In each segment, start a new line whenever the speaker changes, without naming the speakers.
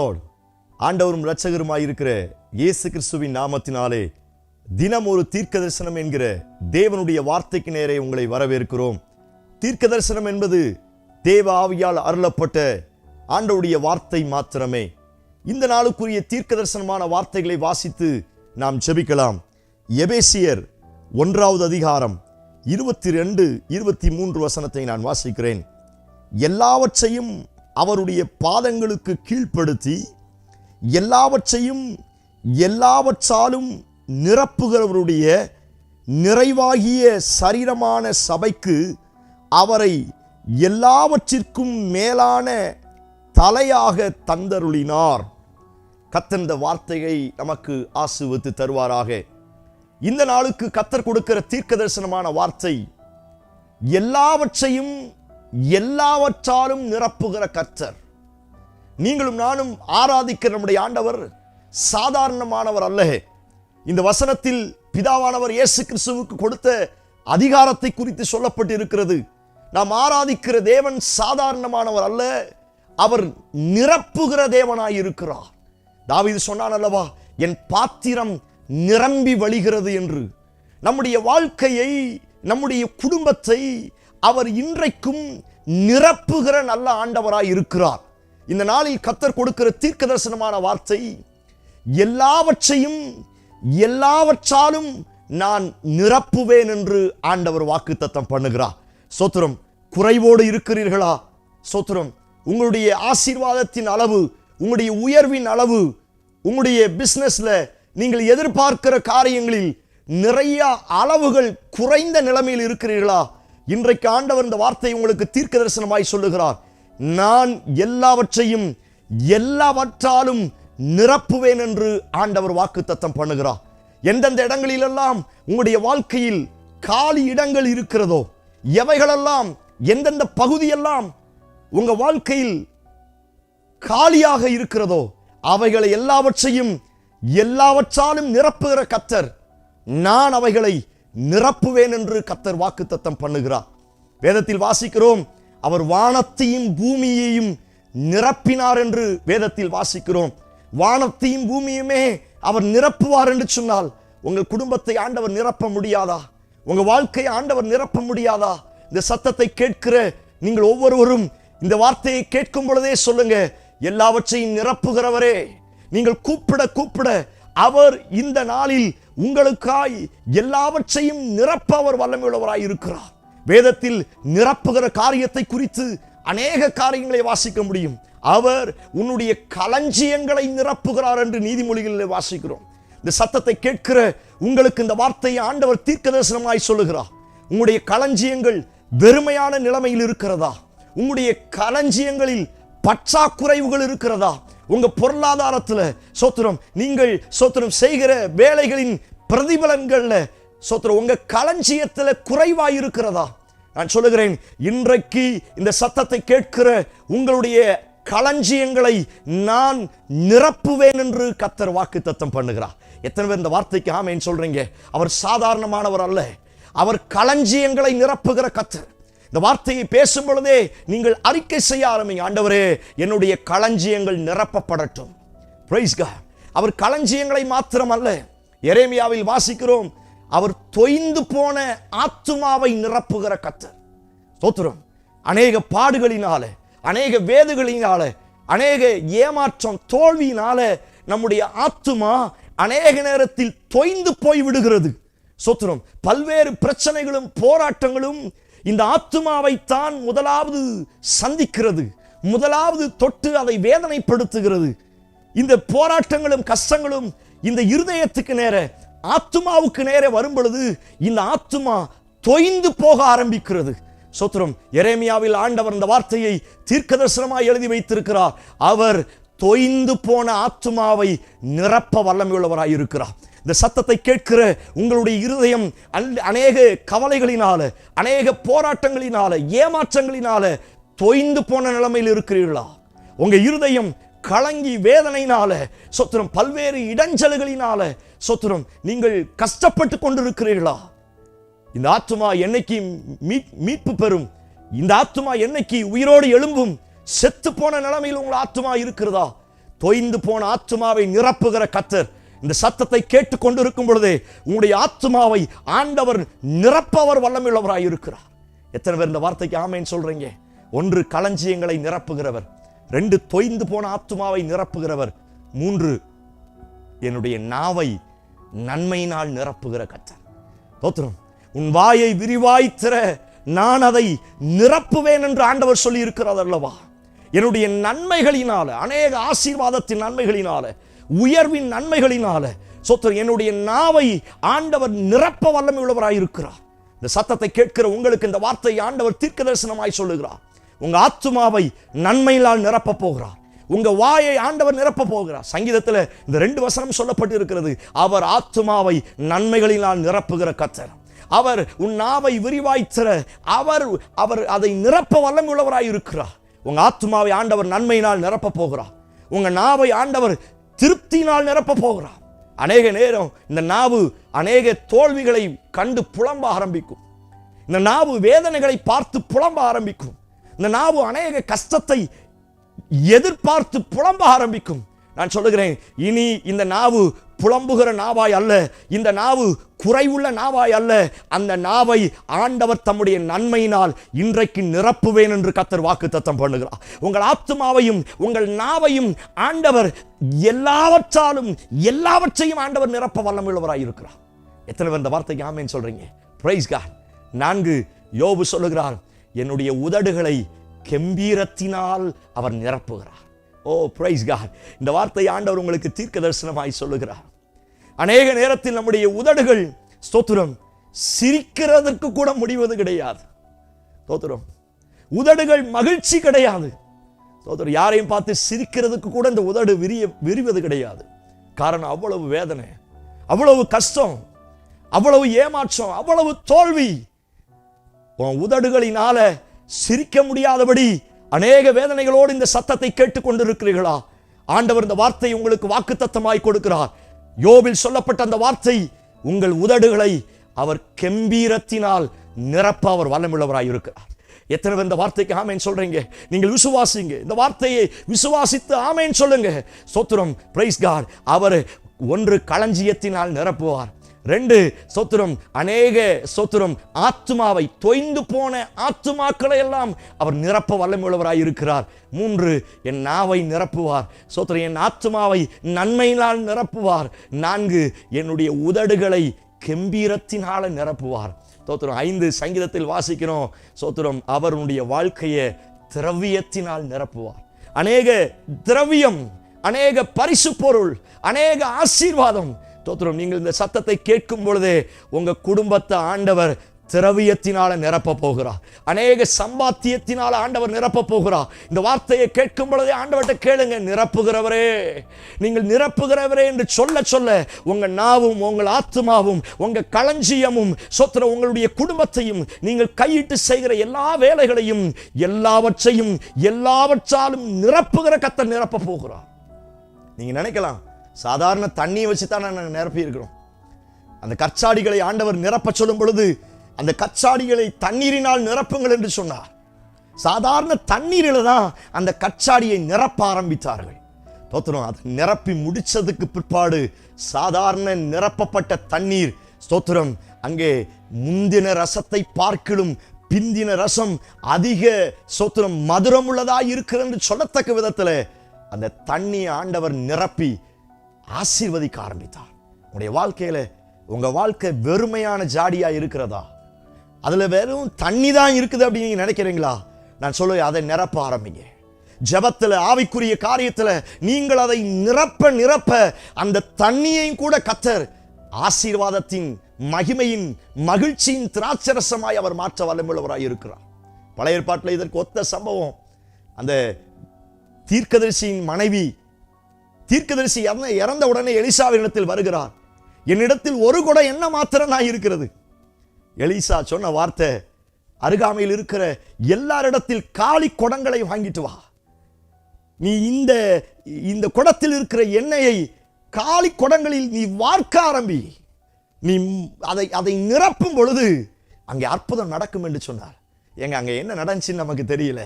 Lord ஆண்டவரும் இரட்சகருமாயிருக்கிற இயேசு கிறிஸ்துவின் நாமத்தினாலே தினம் ஒரு தீர்க்க தரிசனம் என்கிற தேவனுடைய வார்த்தைக்கு நேரே உங்களை வரவேற்கிறோம். தீர்க்க தரிசனம் என்பது தேவ ஆவியால் அருளப்பட்ட ஆண்டவுடைய வார்த்தை மாத்திரமே. இந்த நாளுக்குரிய தீர்க்க தரிசனமான வார்த்தைகளை வாசித்து நாம் ஜெபிக்கலாம். எபேசியர் ஒன்றாவது அதிகாரம் இருபத்தி ரெண்டு இருபத்தி மூன்று வசனத்தை நான் வாசிக்கிறேன். எல்லாவற்றையும் அவருடைய பாதங்களுக்கு கீழ்ப்படுத்தி எல்லாவற்றையும் எல்லாவற்றாலும் நிரப்புகிறவருடைய நிறைவாகிய சரீரமான சபைக்கு அவரை எல்லாவற்றிற்கும் மேலான தலையாக தந்தருளினார். கத்தந்த வார்த்தையை நமக்கு ஆசுவத்து தருவாராக. இந்த நாளுக்கு கத்தர் கொடுக்கிற தீர்க்க தரிசனமான வார்த்தை எல்லாவற்றையும் எல்லாவற்றாலும் நிரப்புகிற கர்த்தர். நீங்களும் நானும் ஆராதிக்கிற நம்முடைய ஆண்டவர் சாதாரணமானவர் அல்ல. இந்த வசனத்தில் பிதாவானவர் இயேசு கிறிஸ்துவுக்கு கொடுத்த அதிகாரத்தை குறித்து சொல்லப்பட்டு இருக்கிறது நாம் ஆராதிக்கிற தேவன் சாதாரணமானவர் அல்ல. அவர் நிரப்புகிற தேவனாய் இருக்கிறார். தாவீது சொன்னான் அல்லவா என் பாத்திரம் நிரம்பி வழிகிறது என்று. நம்முடைய வாழ்க்கையை நம்முடைய குடும்பத்தை அவர் இன்றைக்கும் நிரப்புகிற நல்ல ஆண்டவராய் இருக்கிறார். இந்த நாளில் கத்தர் கொடுக்கிற தீர்க்க தரிசனமான வார்த்தை எல்லாவற்றையும் எல்லாவற்றாலும் நான் நிரப்புவேன் என்று ஆண்டவர் வாக்குத்தத்தம் பண்ணுகிறார். சோத்திரம் குறைவோடு இருக்கிறீர்களா? சோத்திரம் உங்களுடைய ஆசீர்வாதத்தின் அளவு உங்களுடைய உயர்வின் அளவு உங்களுடைய பிஸ்னஸில் நீங்கள் எதிர்பார்க்கிற காரியங்களில் நிறைய அளவுகள் குறைந்த நிலைமையில் இருக்கிறீர்களா? இன்றைக்கு ஆண்டவர் இந்த வார்த்தை உங்களுக்கு தீர்க்க தரிசனமாய் சொல்லுகிறார். நான் எல்லாவற்றையும் எல்லாவற்றாலும் நிரப்புவேன் என்று ஆண்டவர் வாக்கு தத்தம் பண்ணுகிறார். எந்தெந்த இடங்களிலெல்லாம் உங்களுடைய வாழ்க்கையில் காலி இடங்கள் இருக்கிறதோ எவைகளெல்லாம் எந்தெந்த பகுதியெல்லாம் உங்க வாழ்க்கையில் காலியாக இருக்கிறதோ அவைகளை எல்லாவற்றையும் எல்லாவற்றாலும் நிரப்புகிற கத்தர் நான் அவைகளை நிரப்புவேன் என்று கத்தர் வாக்குத்தத்தம் பண்ணுகிறார். வேதத்தில் வாசிக்கிறோம் அவர் வானத்தையும் பூமியையும் நிரப்பினார் என்று வேதத்தில் வாசிக்கிறோம். வானத்தையும் பூமியுமே அவர் நிரப்புவார் என்று சொன்னால் உங்கள் குடும்பத்தை ஆண்டவர் நிரப்ப முடியாதா? உங்க வாழ்க்கையை ஆண்டவர் நிரப்ப முடியாதா? இந்த சத்தத்தை கேட்கிற நீங்கள் ஒவ்வொருவரும் இந்த வார்த்தையை கேட்கும் பொழுதே சொல்லுங்க எல்லாவற்றையும் நிரப்புகிறவரே. நீங்கள் கூப்பிட கூப்பிட அவர் இந்த நாளில் உங்களுக்காய் எல்லாவற்றையும் நிரப்ப அவர் வல்லமையுள்ளவராய் இருக்கிறார். வேதத்தில் நிரப்புகிற காரியத்தை குறித்து அநேக காரியங்களை வாசிக்க முடியும். அவர் உன்னுடைய களஞ்சியங்களை நிரப்புகிறார் என்று நீதிமொழிகளில் வாசிக்கிறோம். இந்த சத்தத்தை கேட்கிற உங்களுக்கு இந்த வார்த்தையை ஆண்டவர் தீர்க்க தரிசனமாய் சொல்லுகிறார். உங்களுடைய களஞ்சியங்கள் வெறுமையான நிலைமையில் இருக்கிறதா? உங்களுடைய களஞ்சியங்களில் பற்றாக்குறைவுகள் இருக்கிறதா? உங்க பொருளாதாரத்துல சோத்திரம் நீங்கள் சோத்திரம் செய்கிற வேலைகளின் பிரதிபலன்கள்ல சோத்திர உங்க களஞ்சியத்துல குறைவாய் இருக்கிறதா நான் சொல்லுகிறேன் இன்றைக்கு இந்த சத்தத்தை கேட்கிற உங்களுடைய களஞ்சியங்களை நான் நிரப்புவேன் என்று கத்தர் வாக்கு தத்தம் பண்ணுகிறார். எத்தனை பேர் இந்த வார்த்தைக்கு ஆமேன்னு சொல்றீங்க? அவர் சாதாரணமானவர் அல்ல. அவர் களஞ்சியங்களை நிரப்புகிற கத்தர். இந்த வார்த்தையை பேசும் பொழுதே நீங்கள் அறிக்கை செய்ய ஆரம்பிங்க. ஆண்டவரே என்னுடைய களஞ்சியங்கள் நிரப்பப்படட்டும். அவர் களஞ்சியங்களை மாத்திரம் அல்ல எரேமியாவில் வாசிக்கிறோம். அவர் தொய்ந்து போன ஆத்துமாவை நிரப்புகிற கத்தர். சோத்திரம். அநேக பாடுகளினால அநேக வேதுகளினால அநேக ஏமாற்றம் தோல்வியினால நம்முடைய ஆத்துமா அநேக நேரத்தில் தொய்ந்து போய் விடுகிறது. சோத்திரம். பல்வேறு பிரச்சனைகளும் போராட்டங்களும் இந்த ஆத்துமாவை தான் முதலாவது சந்திக்கிறது. முதலாவது தொட்டு அதை வேதனைப்படுத்துகிறது. இந்த போராட்டங்களும் கஷ்டங்களும் இந்த இருதயத்துக்கு நேர ஆத்துமாவுக்கு நேர வரும் பொழுது இந்த ஆத்துமா தொய்ந்து போக ஆரம்பிக்கிறது. சோத்திரம் எரேமியாவில் ஆண்டவர் இந்த வார்த்தையை தீர்க்கதர்சனமாய் எழுதி வைத்திருக்கிறார். அவர் தொய்ந்து போன ஆத்துமாவை நிரப்ப வல்லமையுள்ளவராய் இருக்கிறார் இந்த சத்தத்தை கேட்கிற உங்களுடைய இருதயம் அநேக கவலைகளினால அநேக போராட்டங்களினால ஏமாற்றங்களினால தொய்ந்து போன நிலைமையில் இருக்கிறீர்களா? உங்க இருதயம் கலங்கி வேதனையினால சொத்துரும் பல்வேறு இடைஞ்சல்களினால சொத்துரும் நீங்கள் கஷ்டப்பட்டு கொண்டிருக்கிறீர்களா? இந்த ஆத்துமா என்னைக்கு மீட்பு பெறும்? இந்த ஆத்துமா என்னைக்கு உயிரோடு எழும்பும்? செத்து போன நிலைமையில் உங்கள் ஆத்துமா இருக்கிறதா? தொய்ந்து போன ஆத்துமாவை நிரப்புகிற கத்தர் இந்த சத்தத்தை கேட்டுக்கொண்டிருக்கும் பொழுதே உங்களுடைய ஆத்துமாவை ஆண்டவர் நிரப்பவர் வல்லமையுள்ளவராய் இருக்கிறார் எத்தனை பேர் இந்த வார்த்தைக்கு ஆமைன்னு சொல்றீங்க? ஒன்று களஞ்சியங்களை நிரப்புகிறவர் ரெண்டு தொய்ந்து போன ஆத்துமாவை நிரப்புகிறவர். மூன்று என்னுடைய நாவை நன்மையினால் நிரப்புகிற கத்தர். தோத்திரம் உன் வாயை விரிவாய் திற நான் அதை நிரப்புவேன் என்று ஆண்டவர் சொல்லி இருக்கிறார் அல்லவா? என்னுடைய நன்மைகளினால அநேக ஆசீர்வாதத்தின் நன்மைகளினால உயர்வின் நன்மைகளினால சொத்து என்னுடைய நாவை ஆண்டவர் நிரப்ப வல்லமை உள்ளவராய் இருக்கிறார் இந்த சத்தத்தை கேட்கிற உங்களுக்கு இந்த வார்த்தை ஆண்டவர் தீர்க்க தரிசனமாய் சொல்லுகிறார். உங்க ஆத்துமாவை நன்மையினால் நிரப்ப போகிறார். உங்க வாயை ஆண்டவர் நிரப்ப போகிறார். சங்கீதத்தில் இந்த ரெண்டு வசனம் சொல்லப்பட்டு இருக்கிறது அவர் ஆத்துமாவை நன்மைகளினால் நிரப்புகிற கத்தர் அவர் உன் நாவை விரிவாய்த்திர அவர் அவர் அதை நிரப்ப வல்லம் உள்ளவராய் இருக்கிறார். உங்க ஆத்துமாவை ஆண்டவர் நன்மையினால் நிரப்ப போகிறார். உங்க நாவை ஆண்டவர் திருப்தியினால் நிரப்ப போகிறார். அநேக நேரம் இந்த நாவு அநேக தோல்விகளை கண்டு புலம்ப ஆரம்பிக்கும். இந்த நாவு வேதனைகளை பார்த்து புலம்ப ஆரம்பிக்கும். இந்த நாவு அநேக கஷ்டத்தை எதிர்பார்த்து புலம்ப ஆரம்பிக்கும். நான் சொல்லுகிறேன் இனி இந்த நாவு புலம்புகிற நாவாய் அல்ல இந்த நாவு குறைவுள்ள நாவாய் அல்ல அந்த நாவை ஆண்டவர் தம்முடைய நன்மையினால் இன்றைக்கு நிரப்புவேன் என்று கத்தர் வாக்கு தத்தம் பண்ணுகிறார். உங்கள் ஆத்மாவையும் உங்கள் நாவையும் ஆண்டவர் எல்லாவற்றாலும் எல்லாவற்றையும் ஆண்டவர் நிரப்ப வல்லமுள்ளவராய் இருக்கிறார். எத்தனை பேர் இந்த வார்த்தைக்கு ஆமேன்னு சொல்றீங்க? பிரைஸ் காட் நான்கு யோபு சொல்லுகிறார் என்னுடைய உதடுகளை கெம்பீரத்தினால் அவர் நிரப்புகிறார். ஓ பிரைஸ் காட் இந்த வார்த்தை ஆண்டவர் உங்களுக்கு தீர்க்க தரிசனமாய் சொல்லுகிறார். அநேக நேரத்தில் நம்முடைய உதடுகள் ஸ்தோத்திரம் சிரிக்கிறதற்கு கூட முடிவது கிடையாது. ஸ்தோத்திரம். உதடுகள் மகிழ்ச்சி கிடையாது. ஸ்தோத்திரம். யாரையும் பார்த்து சிரிக்கிறதுக்கு கூட இந்த உதடு விரிய விரிவது கிடையாது. காரணம் அவ்வளவு வேதனை அவ்வளவு கஷ்டம் அவ்வளவு ஏமாற்றம் அவ்வளவு தோல்வி. உன் உதடுகளினால சிரிக்க முடியாதபடி அநேக வேதனைகளோடு இந்த சத்தத்தை கேட்டுக் கொண்டிருக்கிறீர்களா? ஆண்டவர் இந்த வார்த்தை உங்களுக்கு வாக்குத்தத்தமாய் கொடுக்கிறார். யோபில் சொல்லப்பட்ட அந்த வார்த்தை உங்கள் உதடுகளை அவர் கெம்பீரத்தினால் நிரப்ப அவர் வல்லமுள்ளவராய் இருக்கிறார். எத்தனை பேர் இந்த வார்த்தைக்கு ஆமேன் சொல்றீங்க? நீங்கள் விசுவாசிங்க. இந்த வார்த்தையை விசுவாசித்து ஆமேன் சொல்லுங்க. சோத்திரம் பிரைஸ் காட் அவர் ஒன்று களஞ்சியத்தினால் நிரப்புவார். ரெண்டு சொத்துரம் அநேக சொத்துரம் ஆத்துமாவை தொய்ந்து போன ஆத்துமாக்களை எல்லாம் அவர் நிரப்ப வல்லமுள்ளவராய் இருக்கிறார். மூன்று என் நாவை நிரப்புவார். சோத்திரம் என் ஆத்துமாவை நன்மையினால் நிரப்புவார். நான்கு என்னுடைய உதடுகளை கெம்பீரத்தினால நிரப்புவார். சோத்திரம் ஐந்து சங்கீதத்தில் வாசிக்கிறோம். சோத்திரம் அவருடைய வாழ்க்கையை திரவியத்தினால் நிரப்புவார். அநேக திரவியம் அநேக பரிசு பொருள் அநேக ஆசீர்வாதம் ஸ்தோத்திரம். நீங்கள் இந்த சத்தத்தை கேட்கும் பொழுதே உங்க குடும்பத்தை ஆண்டவர் திரவியத்தினால நிரப்ப போகிறார். அநேக சம்பாத்தியத்தினால ஆண்டவர் நிரப்ப போகிறார். இந்த வார்த்தையை கேட்கும் பொழுதே ஆண்டவர்கிட்ட கேளுங்க நிரப்புகிறவரே. நீங்கள் நிரப்புகிறவரே என்று சொல்ல சொல்ல உங்க நாவும் உங்கள் ஆத்மாவும் உங்க களஞ்சியமும் சொத்துற உங்களுடைய குடும்பத்தையும் நீங்கள் கையிட்டு செய்கிற எல்லா வேலைகளையும் எல்லாவற்றையும் எல்லாவற்றாலும் நிரப்புகிற கத்த நிரப்ப போகிறார். நீங்க நினைக்கலாம் சாதாரண தண்ணியை வச்சு தான் நாங்கள் நிரப்பி இருக்கிறோம் அந்த கச்சாடிகளை ஆண்டவர் நிரப்ப சொல்லும் பொழுது அந்த கச்சாடிகளை தண்ணீரினால் நிரப்புங்கள் என்று சொன்னார். சாதாரண தண்ணீரில் தான் அந்த கச்சாடியை நிரப்ப ஆரம்பித்தார்கள். தோத்திரம் அதை நிரப்பி முடிச்சதுக்கு பிற்பாடு சாதாரண நிரப்பப்பட்ட தண்ணீர் ஸ்தோத்திரம் அங்கே முந்தின ரசத்தை பார்க்கிலும் பிந்தின ரசம் அதிக சோத்திரம் மதுரம் உள்ளதாக இருக்கிறது என்று சொல்லத்தக்க விதத்தில் அந்த தண்ணி ஆண்டவர் நிரப்பி ஆசீர்வதிக்க ஆரம்பித்தார். உங்களுடைய வாழ்க்கையில் உங்கள் வாழ்க்கை வெறுமையான ஜாடியாக இருக்கிறதா? அதில் வெறும் தண்ணி தான் இருக்குது அப்படின்னு நீங்கள் நினைக்கிறீங்களா? நான் சொல்லுவேன் அதை நிரப்ப ஆரம்பிங்க. ஜபத்தில் ஆவிக்குரிய காரியத்தில் நீங்கள் அதை நிரப்ப நிரப்ப அந்த தண்ணியையும் கூட கத்தர் ஆசீர்வாதத்தின் மகிமையின் மகிழ்ச்சியின் திராட்சரசமாய் அவர் மாற்ற வல்லமுள்ளவராய் இருக்கிறார். பழைய ஏற்பாட்டில் இதற்கு ஒத்த சம்பவம். அந்த தீர்க்கதரிசியின் மனைவி தீர்க்கதரிசி இறந்த இறந்த உடனே எலிசாவினிடத்தில் வருகிறார் என்னிடத்தில் ஒரு குடம் என்ன மாத்திரம் நான் இருக்கிறது. எலிசா சொன்ன வார்த்தை அருகாமையில் இருக்கிற எல்லாரிடத்தில் காலி குடங்களை வாங்கிட்டு வா. நீ இந்த இந்த குடத்தில் இருக்கிற எண்ணெயை காலி குடங்களில் நீ வார்க்க ஆரம்பி. நீ அதை அதை நிரப்பும் பொழுது அங்கே அற்புதம் நடக்கும் என்று சொன்னார். எங்க அங்கே என்ன நடந்துச்சுன்னு நமக்கு தெரியல.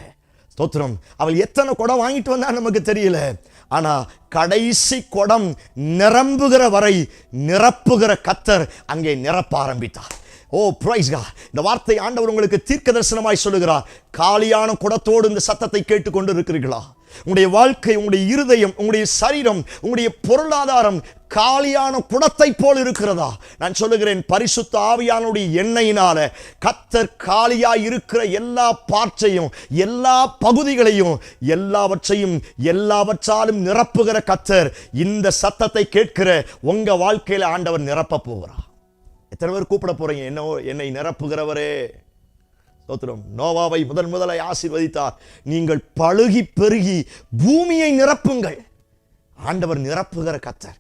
ஸ்தோத்திரம். அவள் எத்தனை குடம் வாங்கிட்டு வந்தா நமக்கு தெரியல. ஆனால் கடைசி குடம் நிரம்புகிற வரை நிரப்புகிற கத்தர் அங்கே நிரப்ப ஆரம்பித்தார். ஓ பிரைஸ்கா இந்த வார்த்தை ஆண்டவர் உங்களுக்கு தீர்க்க தரிசனமாய் சொல்லுகிறார். காலியான குடத்தோடு இந்த சத்தத்தை கேட்டுக்கொண்டு இருக்கிறீர்களா உங்களுடைய வாழ்க்கை உங்களுடைய இருதயம் உங்களுடைய சரீரம் உங்களுடைய பொருளாதாரம் காலியான குடத்தை போல் இருக்கிறதா? நான் சொல்லுகிறேன் பரிசுத்த ஆவியானுடைய எண்ணெயினால கத்தர் காலியாக இருக்கிற எல்லா பாற்றையும் எல்லா பகுதிகளையும் எல்லாவற்றையும் எல்லாவற்றாலும் நிரப்புகிற கத்தர் இந்த சத்தத்தை கேட்கிற உங்க வாழ்க்கையில ஆண்டவர் நிரப்ப போகிறார். எத்தனை பேர் கூப்பிட போறீங்க? என்ன என்னை நிரப்புகிறவரே. ஸ்தோத்திரம். நோவாவை முதன் முதலை ஆசீர்வதித்தார். நீங்கள் பழுகி பெருகி பூமியை நிரப்புங்கள். ஆண்டவர் நிரப்புகிற கத்தர்.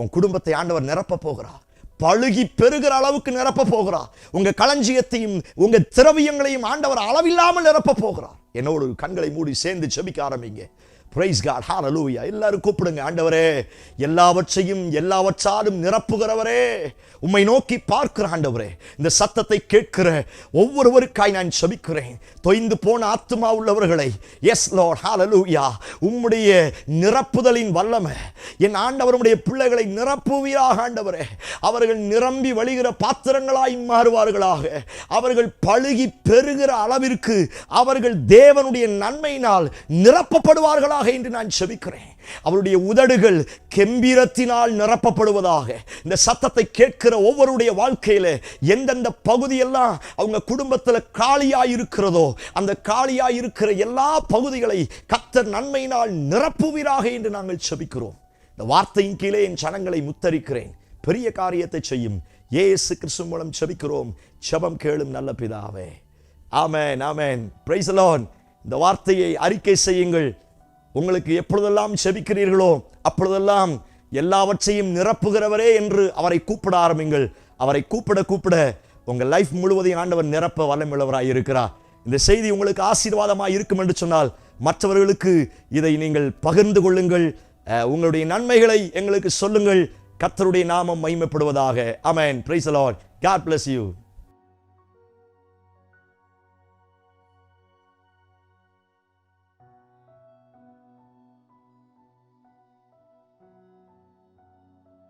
உன் குடும்பத்தை ஆண்டவர் நிரப்ப போகிறார் பழுகி பெருகிற அளவுக்கு நிரப்ப போகிறார் உங்க களஞ்சியத்தையும் உங்க திரவியங்களையும் ஆண்டவர் அளவில்லாமல் நிரப்ப போகிறார் என்னோட கண்களை மூடி சேர்ந்து செபிக்க ஆரம்பிங்க. பிரைஸ் காட் ஹாலலூயா எல்லாரும் கூப்பிடுங்க ஆண்டவரே. எல்லாவற்றையும் எல்லாவற்றாலும் நிரப்புகிறவரே. உம்மை நோக்கி பார்க்கிற ஆண்டவரே. இந்த சத்தத்தை கேட்கிற ஒவ்வொருவருக்காய் நான் செபிக்கிறேன். தொய்ந்து போன ஆத்மா உள்ளவர்களை எஸ் லோட் ஹாலலூயா உம்முடைய நிரப்புதலின் வல்லமை. என் ஆண்டவருடைய பிள்ளைகளை நிரப்புவீராக ஆண்டவரே. அவர்கள் நிரம்பி வழிகிற பாத்திரங்களாய் மாறுவார்களாக. அவர்கள் பழுகி பெறுகிற அளவிற்கு அவர்கள் தேவனுடைய நன்மையினால் நிரப்பப்படுவார்களாக என்று நான் செபிக்கிறேன். அவருடைய உதடுகள் கெம்பீரத்தினால் நிரப்பப்படுவதாக இந்த சத்தத்தை கேட்கிற ஒவ்வொருடைய வாழ்க்கையில எந்தெந்த பகுதியெல்லாம் அவங்க குடும்பத்தில் காலியாக இருக்கிறதோ அந்த காலியாக இருக்கிற எல்லா பகுதிகளை கத்தர் நன்மையினால் நிரப்புவீராக என்று நாங்கள் செபிக்கிறோம். இந்த வார்த்தையின் கீழே என் சனங்களை முத்தரிக்கிறேன். பெரிய காரியத்தை செய்யும் ஏசு கிறிஸ்து மூலம் செபிக்கிறோம். செபம் கேளும் நல்ல பிதாவே. ஆமேன் ஆமேன். பிரைசலோன் இந்த வார்த்தையை அறிக்கை செய்யுங்கள். உங்களுக்கு எப்பொழுதெல்லாம் செபிக்கிறீர்களோ அப்பொழுதெல்லாம் எல்லாவற்றையும் நிரப்புகிறவரே என்று அவரை கூப்பிட ஆரம்பிங்கள். அவரை கூப்பிட கூப்பிட உங்கள் லைஃப் முழுவதையும் ஆண்டவர் நிரப்ப வல்லமிழவராக இருக்கிறார். இந்த செய்தி உங்களுக்கு ஆசீர்வாதமாக இருக்கும் என்று சொன்னால் மற்றவர்களுக்கு இதை நீங்கள் பகிர்ந்து கொள்ளுங்கள். உங்களுடைய நன்மைகளை எங்களுக்கு சொல்லுங்கள். கர்த்தருடைய நாமம் மகிமைப்படுவதாக. Amen praise the Lord God bless you